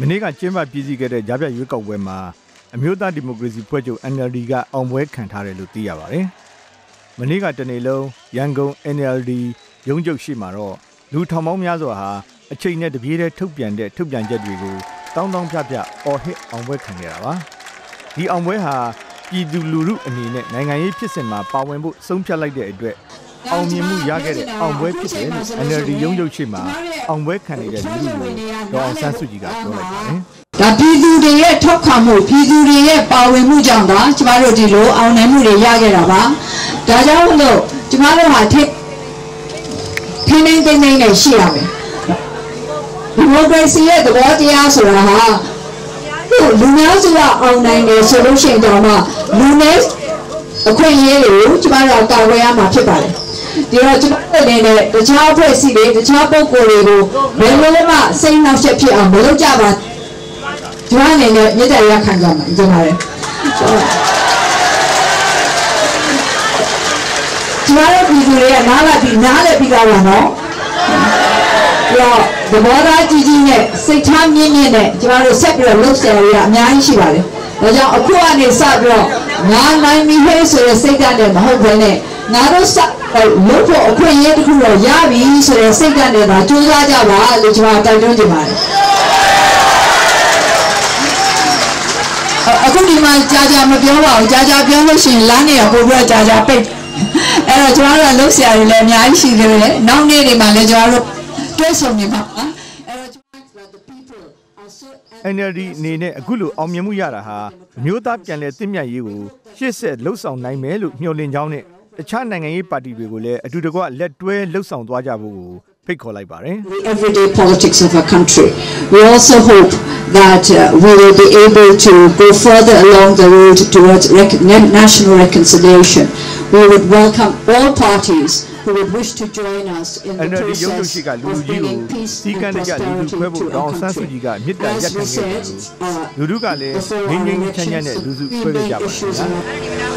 မနေ့ကကျင်းပပြည်စည်းခဲ့တဲ့ကြားပြရွေးကောက်ပွဲမှာအမျိုးသားဒီမိုကရေစီဖွဲ့ချုပ် NLD ကအောင်ပွဲခံထားတယ်လို့သိရပါတယ်။မနေ့ကတနေ့လုံးရန်ကုန် NLD ရုံးချုပ်ရှိမှာတော့လူထောင်ပေါင်းများစွာဟာအချိန်နဲ့တပြေးတည်းထုတ်ပြန်တဲ့ထုတ်ပြန်ချက်တွေကိုတောင်းတောင်းပြပြအော်ဟစ်အောင်ပွဲခံခဲ့တာပါ။ဒီအောင်ပွဲဟာပြည်သူလူထုအနေနဲ့နိုင်ငံရေးဖြစ်စဉ်မှာပါဝင်ဖို့ဆုံးဖြတ်လိုက်တဲ့အတွက် အောင်မြင်မှုရခဲ့တဲ့အောင်ပွဲဖြစ်တယ်လို့ NLD ရုံးချုပ်ရှိမှာအောင်ပွဲခံနေတဲ့လူထုကိုဒေါ်အောင်ဆန်းစုကြည်ကပြောလိုက်ပါတယ်။ဒါပြည်သူတွေရဲ့ထောက်ခံမှုပြည်သူတွေရဲ့ပါဝင်မှုကြောင့်သာကျမတို့ဒီလိုအောင်နိုင်မှုတွေရခဲ့တာပါဒါကြောင့်မလို့ကျမတို့ဟာထိထိနေသိနေနဲ့ရှိရမယ်ဒီမိုကရေစီရဲ့သဘောတရားဆိုတာဟာသူ့လူများစုကအောင်နိုင်တယ်ဆိုလို့ရှိရင်တော့မှလူနဲ့အခွင့်အရေးတွေကိုကျမတို့ကာကွယ်ရမှာဖြစ်ပါတယ် ဒီတော့ကျမတို့အနေနဲ့တခြားအဖွဲ့အစည်းတွေတခြားပုဂ္ဂိုလ်တွေကိုဘယ်လိုမှစိတ်နှောက်ယှက်ဖြစ်အောင်မလုပ်ကြပါဒီမှာအနေနဲ့မြေတရရခံကြမှာကျင်ပါတယ်ကျမတို့ပြည်သူတွေကနားလာပြီးနားလည်းပြီးတော့ပါနော်ပြီးတော့သဘောထားကြီးကြီးနဲ့စိတ်ထားမြင့်မြင့်နဲ့ကျမတို့ဆက်ပြီးတော့လှုပ်ရှားရရအများကြီးရှိပါတယ်ဒါကြောင့်အခုကနေစပြီးတော့ငါနိုင်ပြီဟဲ့ဆိုတဲ့စိတ်ဓာတ်နဲ့မဟုတ်ဘဲနဲ့ ငါတို့စလို့ဖို့အခွင့်အရေးတစ်ခုတော့ရပြီဆိုတဲ့စိတ်ဓာတ်နဲ့သာကြိုးစားကြပါလို့ကျွန်တော်တိုက်တွန်းချင်ပါတယ်အခုဒီမှာကြာကြာမပြောပါဘူးကြာကြာပြောလို့ရှိရင်လမ်းနေရပို့ပြီးတော့ကြာကြာပိတ်အဲ့တော့ကျွန်တော်တို့လှုပ်ရှားရည်လည်းအများကြီးရှိသေးတယ်နောက်နေ့တွေမှာလည်းကျွန်တော်တို့တွဲဆုံနေပါအဲ့တော့ကျွန်တော်တို့ the people are so NLD အနေနဲ့အခုလိုအောင်မြင်မှုရတာဟာအမျိုးသားပြန်လည်တည်မြတ်ရေးကိုရှေ့ဆက်လှုပ်ဆောင်နိုင်မယ်လို့မျှော်လင့်ကြောင်းနဲ့ တခြားနိုင်ငံရေးပါတီတွေကိုလည်းအတူတကွလက်တွဲလှုပ်ဆောင်သွားကြဖို့ကိုဖိတ်ခေါ်လိုက်ပါတယ် the everyday politics of our country. We also hope that uh, we will be able to go further along the road towards rec- na- national reconciliation. We would welcome all parties who would wish to join us in the NLD ရုံးချုပ် process ရှိကလူ of ကြီးကို bringing peace စီကံ and တကြလူလူ prosperity ခွဲဖို့ to တောင်း our ဆန်းစု country. ကြည်ကမြစ်တာရက်ခံခဲ့တယ်